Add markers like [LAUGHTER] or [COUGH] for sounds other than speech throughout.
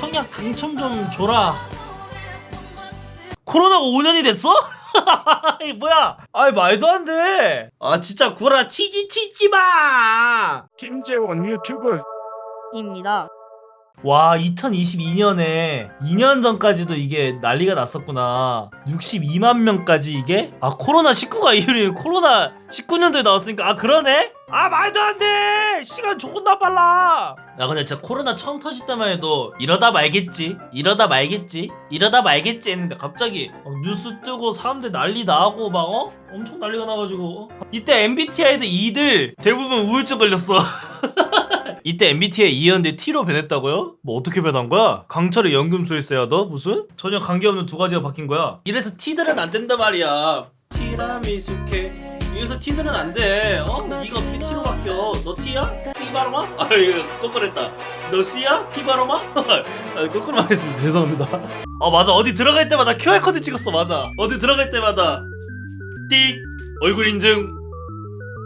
청약 당첨 좀 줘라. 코로나가 5년이 됐어? [LAUGHS] 이 뭐야? 아이 말도 안 돼. 아 진짜 구라 치지 치지 마. 김재원 유튜브 입니다. 와 2022년에 2년 전까지도 이게 난리가 났었구나 62만 명까지 이게 아 코로나 19가 이후에 코로나 19년도에 나왔으니까 아 그러네 아 말도 안 돼 시간 존나 빨라 야 근데 진짜 코로나 처음 터질 때만 해도 이러다 말겠지 이러다 말겠지 이러다 말겠지 했는데 갑자기 어, 뉴스 뜨고 사람들 난리 나고 막 어? 엄청 난리가 나가지고 어? 이때 MBTI들 이들 대부분 우울증 걸렸어 [LAUGHS] 이때 MBTI E였는데 T로 변했다고요? 뭐 어떻게 변한 거야? 강철의 연금술사야 너 무슨? 전혀 관계없는 두 가지가 바뀐 거야 이래서 T들은 안 된다 말이야 티라미수케 여기서 T들은 안 돼 어? 네가 어떻게 T로 바뀌어 너 T야? T바로마? [LAUGHS] 아 이거 거꾸로 했다 너 C야? T바로마? [LAUGHS] 아, 거꾸로 말했습니다 [LAUGHS] 죄송합니다 아 맞아 어디 들어갈 때마다 QR코드 찍었어 맞아 어디 들어갈 때마다 띡 얼굴 인증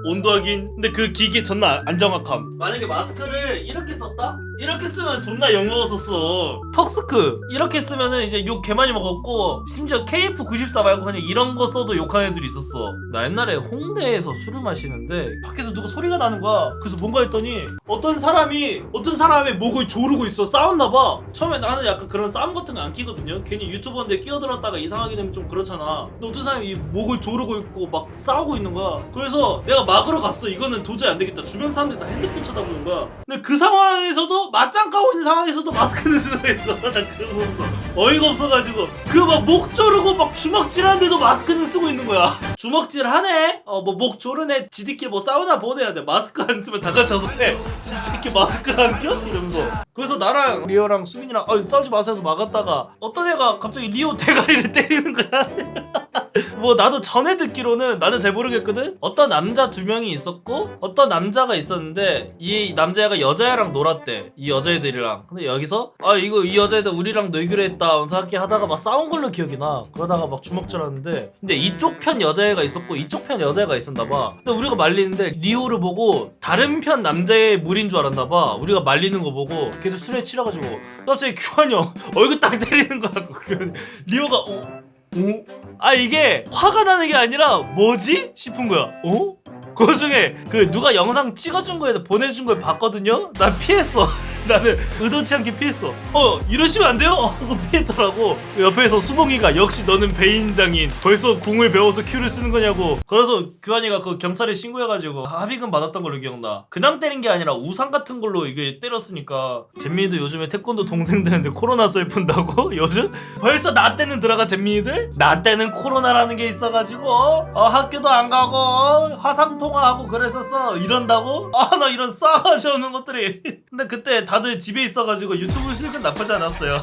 온도 확인 근데 그 기계 존나 안 정확함 만약에 마스크를 이렇게 썼다? 이렇게 쓰면 존나 욕먹었었어. 턱스크. 이렇게 쓰면은 이제 욕 개 많이 먹었고 심지어 KF94 말고 그냥 이런 거 써도 욕하는 애들이 있었어. 나 옛날에 홍대에서 술을 마시는데 밖에서 누가 소리가 나는 거야. 그래서 뭔가 했더니 어떤 사람이 어떤 사람의 목을 조르고 있어. 싸웠나봐. 처음에 나는 약간 그런 싸움 같은 거 안 끼거든요. 괜히 유튜버인데 끼어들었다가 이상하게 되면 좀 그렇잖아. 근데 어떤 사람이 이 목을 조르고 있고 막 싸우고 있는 거야. 그래서 내가 막으러 갔어. 이거는 도저히 안 되겠다. 주변 사람들이 다 핸드폰 쳐다보는 거야. 근데 그 상황에서도 맞짱 까고 있는 상황에서도 마스크는 쓰고 있어 나 그거 보면서 어이가 없어가지고. 그 막 목 조르고 막 주먹질 하는데도 마스크는 쓰고 있는 거야. [LAUGHS] 주먹질 하네? 어 뭐 목 조르네? 지들끼리 뭐 싸우나 보내야 돼. 마스크 안 쓰면 다 같이서 해 이 새끼 마스크 안 껴? 이러면서. 그래서 나랑 리오랑 수민이랑 어, 싸우지 마세요 해서 막았다가 어떤 애가 갑자기 리오 대가리를 [LAUGHS] 때리는 거야 [LAUGHS] 뭐 나도 전에 듣기로는 나는 잘 모르겠거든. 어떤 남자 두 명이 있었고 어떤 남자가 있었는데 이 남자애가 여자애랑 놀았대. 이 여자애들이랑. 근데 여기서 아 이거 이 여자애들 우리랑 놀기로 했다 이렇게 하다가 막 싸운 걸로 기억이 나. 그러다가 막 주먹질 하는데 근데 이쪽 편 여자애가 있었고 이쪽 편 여자애가 있었나 봐. 근데 우리가 말리는데 리오를 보고 다른 편 남자의 물인 줄 알았나 봐. 우리가 말리는 거 보고 걔도 술에 취해가지고 갑자기 규환이 형 얼굴 딱 때리는 거야 그 [LAUGHS] 리오가 어? 어? 아 이게 화가 나는 게 아니라 뭐지? 싶은 거야. 어? 그 중에 그 누가 영상 찍어준 거에 보내준 걸 봤거든요. 난 피했어. [LAUGHS] 나는 의도치 않게 피했어. 어 이러시면 안 돼요? [LAUGHS] 하고 피했더라고. 그 옆에서 수봉이가 역시 너는 배인장인. 벌써 궁을 배워서 큐를 쓰는 거냐고. 그래서 규환이가 그 경찰에 신고해가지고 합의금 받았던 걸로 기억나. 그냥 때린 게 아니라 우산 같은 걸로 이게 때렸으니까. 잼민이도 요즘에 태권도 동생들한테 코로나 썰 푼다고? [LAUGHS] 요즘? 벌써 나 때는 들어가 잼민이들? 나 때는 코로나라는 게 있어가지고 어, 학교도 안 가고 어, 화상 통화하고 그랬었어 이런다고? 아 나 이런 싸가지 없는 것들이 [LAUGHS] 근데 그때 다들 집에 있어가지고 유튜브 실컷 나쁘지 않았어요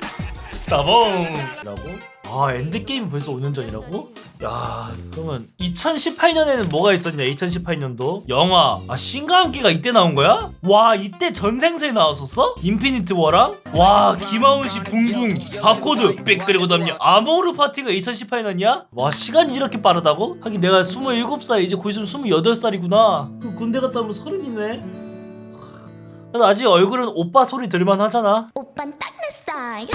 [LAUGHS] 따봉 라고? 아 엔드게임 벌써 5년 전이라고? 야 그러면 2018년에는 뭐가 있었냐 2018년도 영화 아 신과 함께가 이때 나온 거야? 와 이때 전생세 나왔었어? 인피니트 워랑? 와 김하온 씨 붕붕 바코드 빽 그리고 남녀 아모르 파티가 2018년이야? 와 시간이 이렇게 빠르다고? 하긴 내가 27살 이제 곧 있으면 28살이구나 군대 갔다 오면 서른이네 근데 아직 얼굴은 오빠 소리 들만 하잖아. 오빤 딱내 스타일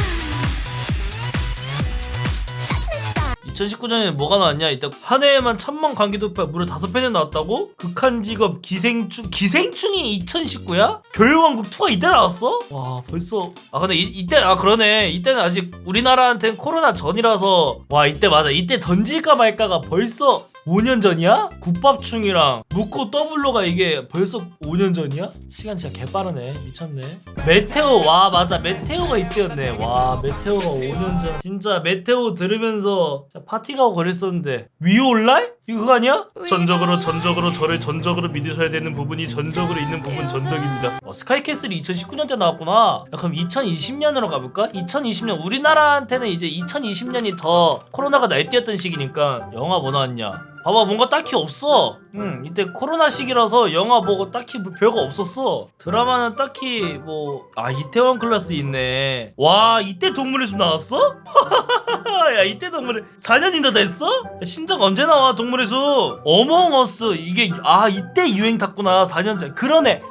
2019년에 뭐가 나왔냐? 이따 한 해에만 천만 관계 돌파 무려 다섯 편이 나왔다고? 극한 직업 기생충 기생충이 2019야? 교회왕국 2가 이때 나왔어? 와 벌써 아 근데 이, 이때 아 그러네 이때는 아직 우리나라한테는 코로나 전이라서 와 이때 맞아 이때 던질까 말까가 벌써 5년 전이야? 국밥충이랑 묵고 더블로가 이게 벌써 5년 전이야? 시간 진짜 개빠르네 미쳤네 메테오 와 맞아 메테오가 이때였네 와 메테오가 5년 전 진짜 메테오 들으면서 파티 가고 그랬었는데 위올랄? 이거 아니야? 전적으로 전적으로 저를 전적으로 믿으셔야 되는 부분이 전적으로 있는 부분 전적입니다 어, 스카이캐슬이 2019년대 나왔구나 야, 그럼 2020년으로 가볼까? 2020년 우리나라한테는 이제 2020년이 더 코로나가 날뛰었던 시기니까 영화 뭐 나왔냐 봐봐 뭔가 딱히 없어 응 이때 코로나 시기라서 영화 보고 딱히 뭐 별거 없었어 드라마는 딱히 뭐 아 이태원 클라스 있네 와 이때 동물의 숲 나왔어? [LAUGHS] 야 이때 동물의 4년이나 됐어? 야, 신작 언제 나와 동물 의숲 어몽어스 이게 아 이때 유행 탔구나 4년 전. 그러네.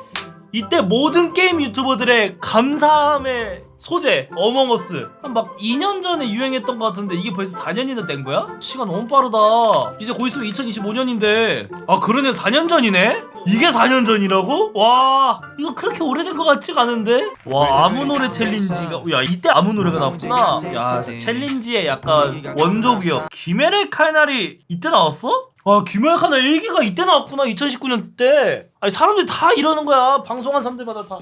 이때 모든 게임 유튜버들의 감사함의 소재 어몽어스. 한 막 2년 전에 유행했던 것 같은데 이게 벌써 4년이나 된 거야? 시간 너무 빠르다. 이제 곧 있으면 2025년인데. 아 그러네. 4년 전이네? 이게 4년 전이라고? 와 이거 그렇게 오래된 것 같지가 않은데? 와 아무 노래 챌린지가 야 이때 아무 노래가 나왔구나 야 챌린지의 약간 원조기업 귀메레 칼날이 이때 나왔어? 아 귀메레 칼날 1기가 이때 나왔구나 2019년 때 아니 사람들이 다 이러는 거야 방송한 사람들마다 다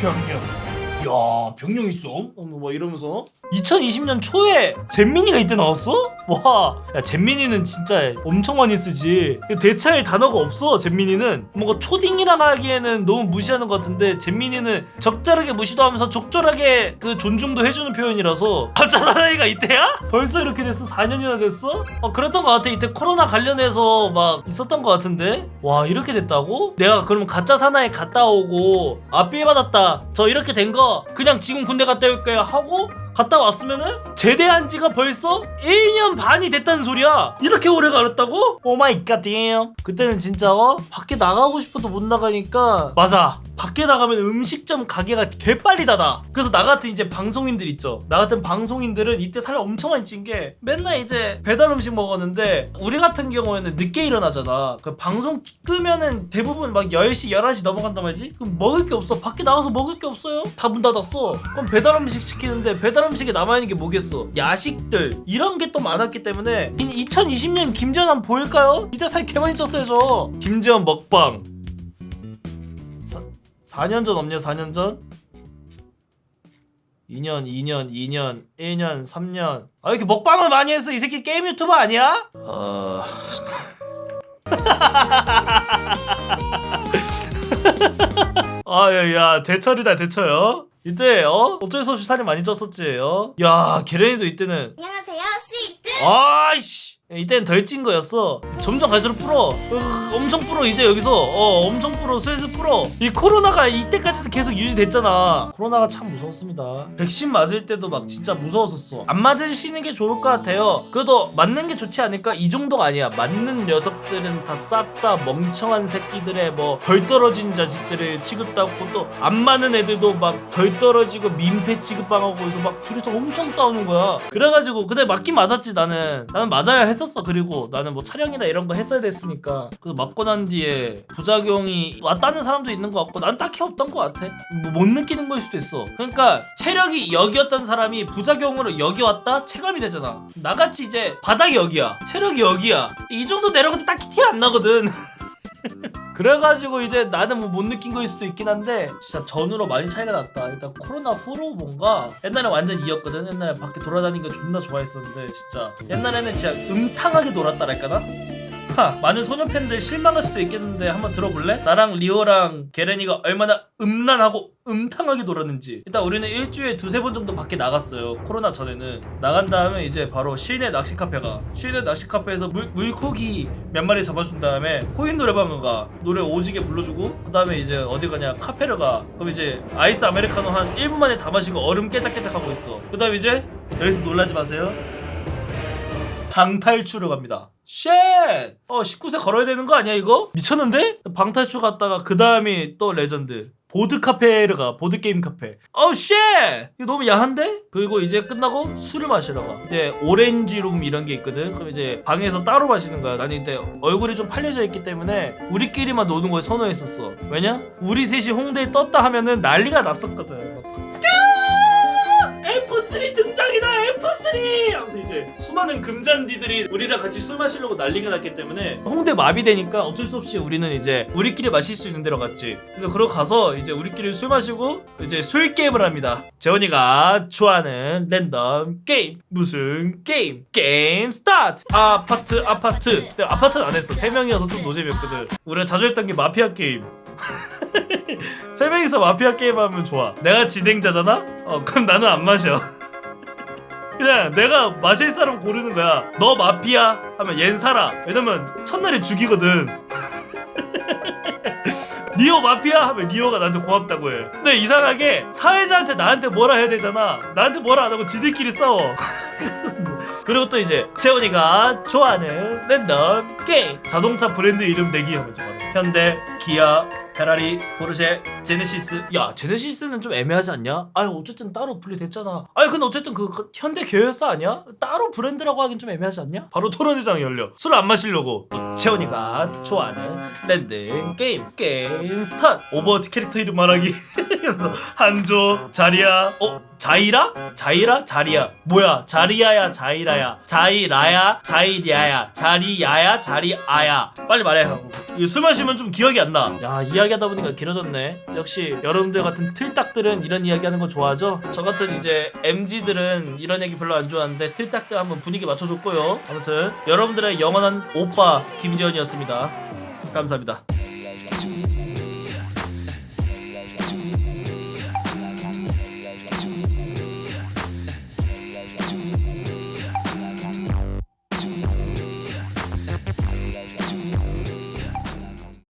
병력. 야 병력 있어? 어, 뭐 이러면서 2020년 초에 잼민이가 이때 나왔어? 와, 야 잼민이는 진짜 엄청 많이 쓰지. 대체할 단어가 없어. 잼민이는 뭔가 초딩이라 하기에는 너무 무시하는 것 같은데 잼민이는 적절하게 무시도 하면서 적절하게 그 존중도 해주는 표현이라서 가짜 사나이가 이때야? 벌써 이렇게 됐어? 4년이나 됐어? 어 그랬던 것 같아. 이때 코로나 관련해서 막 있었던 것 같은데 와 이렇게 됐다고? 내가 그러면 가짜 사나이 갔다 오고 아삘 받았다. 저 이렇게 된 거 그냥 지금 군대 갔다 올게요 하고 갔다 왔으면은 제대한 지가 벌써 1년 반이 됐다는 소리야. 이렇게 오래 가렸다고? 오마이 갓damn. 그때는 진짜 어? 밖에 나가고 싶어도 못 나가니까 맞아. 밖에 나가면 음식점 가게가 개빨리 닫아. 그래서 나 같은 이제 방송인들 있죠. 나 같은 방송인들은 이때 살 엄청 많이 찐 게 맨날 이제 배달 음식 먹었는데 우리 같은 경우에는 늦게 일어나잖아. 그 방송 끄면은 대부분 막 10시, 11시 넘어간단 말이지? 그럼 먹을 게 없어. 밖에 나가서 먹을 게 없어요. 다 문 닫았어. 그럼 배달 음식 시키는데 배달 음식에 남아있는 게 뭐겠어? 야식들. 이런 게 또 많았기 때문에 2020년 김지현 한번 보일까요? 이때 살 개 많이 쪘어요, 저. 김지현 먹방. 4 년 전 없냐 4년 전? 2년 2년 2년 1년 3년 아 이렇게 먹방을 많이 했어 이 새끼 게임 유튜버 아니야? [LAUGHS] 어... 아야 제철이다 제철요 이때 어? 어쩔 수 없이 살이 많이 쪘었지 어? 야 게렌이도 이때는 안녕하세요 스위트 아이씨 이때는 덜 찐 거였어. 점점 갈수록 불어. 으, 엄청 불어. 이제 여기서 어 엄청 불어. 슬슬 불어. 이 코로나가 이때까지도 계속 유지됐잖아. 코로나가 참 무서웠습니다. 백신 맞을 때도 막 진짜 무서웠었어. 안 맞으시는 게 좋을 것 같아요. 그래도 맞는 게 좋지 않을까? 이 정도가 아니야. 맞는 녀석들은 다 싹다 멍청한 새끼들의 뭐 덜 떨어진 자식들을 취급받고 또 안 맞는 애들도 막 덜 떨어지고 민폐 취급당하고 해서 막 둘이서 엄청 싸우는 거야. 그래가지고 근데 맞긴 맞았지 나는. 나는 맞아야 했었어. 그리고 나는 뭐 촬영이나 이런 거 했어야 됐으니까 그래서 맞고 난 뒤에 부작용이 왔다는 사람도 있는 것 같고 난 딱히 없던 것 같아. 뭐 못 느끼는 걸 수도 있어. 그러니까 체력이 여기였던 사람이 부작용으로 여기 왔다? 체감이 되잖아. 나같이 이제 바닥이 여기야. 체력이 여기야. 이 정도 내려가도 딱히 티 안 나거든 [LAUGHS] 그래가지고 이제 나는 뭐 못 느낀 거일 수도 있긴 한데 진짜 전후로 많이 차이가 났다 일단 코로나 후로 뭔가 옛날에 완전 이었거든 옛날에 밖에 돌아다니는 거 존나 좋아했었는데 진짜 옛날에는 진짜 음탕하게 놀았다랄까나? 하, 많은 소녀 팬들 실망할 수도 있겠는데 한번 들어볼래? 나랑 리오랑 게렌이가 얼마나 음란하고 음탕하게 놀았는지. 일단 우리는 일주일에 두세 번 정도 밖에 나갔어요. 코로나 전에는. 나간 다음에 이제 바로 실내 낚시 카페가 실내 낚시 카페에서 물, 물고기 몇 마리 잡아준 다음에 코인 노래방을 가 노래 오지게 불러주고 그 다음에 이제 어디 가냐 카페를 가. 그럼 이제 아이스 아메리카노 한 1분 만에 다 마시고 얼음 깨작깨작 하고 있어. 그 다음에 이제 여기서 놀라지 마세요. 방탈출을 갑니다. 쉣! 어 19세 걸어야 되는 거 아니야 이거? 미쳤는데? 방탈출 갔다가 그 다음이 또 레전드. 보드 카페를 가 보드 게임 카페. 어우 쉣! 이거 너무 야한데? 그리고 이제 끝나고 술을 마시러 가. 이제 오렌지 룸 이런 게 있거든. 그럼 이제 방에서 따로 마시는 거야. 나는 이때 얼굴이 좀 팔려져 있기 때문에 우리끼리만 노는 걸 선호했었어. 왜냐? 우리 셋이 홍대에 떴다 하면은 난리가 났었거든 막 F3 등장이다 F3 하면서 이제 수많은 금잔디들이 우리랑 같이 술 마시려고 난리가 났기 때문에 홍대 마비되니까 어쩔 수 없이 우리는 이제 우리끼리 마실 수 있는 데로 갔지. 그래서 그러고 가서 이제 우리끼리 술 마시고 이제 술 게임을 합니다. 재원이가 좋아하는 랜덤 게임. 무슨 게임? 게임 스타트! 아파트 아파트! 근데 아파트는 안 했어. 세 명이어서 좀 노잼이었거든. 우리가 자주 했던 게 마피아 게임. [LAUGHS] 세 명이서 마피아 게임 하면 좋아. 내가 진행자잖아? 어, 그럼 나는 안 마셔. [LAUGHS] 그냥 내가 마실 사람 고르는 거야. 너 마피아 하면 얜 살아. 왜냐면 첫날에 죽이거든. [LAUGHS] 리오 마피아 하면 리오가 나한테 고맙다고 해. 근데 이상하게 사회자한테 나한테 뭐라 해야 되잖아. 나한테 뭐라 안 하고 지들끼리 싸워. [LAUGHS] 그리고 또 이제 재원이가 좋아하는 랜덤 게임 자동차 브랜드 이름 내기 하면 좋아. 현대, 기아, 페라리, 포르쉐, 제네시스. 야, 제네시스는 좀 애매하지 않냐? 아니 어쨌든 따로 분리됐잖아. 아니 근데 어쨌든 그, 그 현대 계열사 아니야? 따로 브랜드라고 하긴 좀 애매하지 않냐? 바로 토론회장 열려. 술 안 마시려고 또 채원이가 좋아하는 랜딩 게임 게임 스타트. 오버워치 캐릭터 이름 말하기. [LAUGHS] 한조, 자리야. 어? 자이라? 자이라? 자리야. 뭐야? 자리야야, 자이라야. 자이라야, 자이리야야. 자리야야, 자리아야. 빨리 말해. 이술 마시면 좀 기억이 안 나. 야, 이야기하다 보니까 길어졌네. 역시 여러분들 같은 틀딱들은 이런 이야기하는 거 좋아하죠? 저 같은 이제 MG들은 이런 얘기 별로 안 좋아하는데 틀딱들 한번 분위기 맞춰줬고요. 아무튼 여러분들의 영원한 오빠 김지현이었습니다. 감사합니다.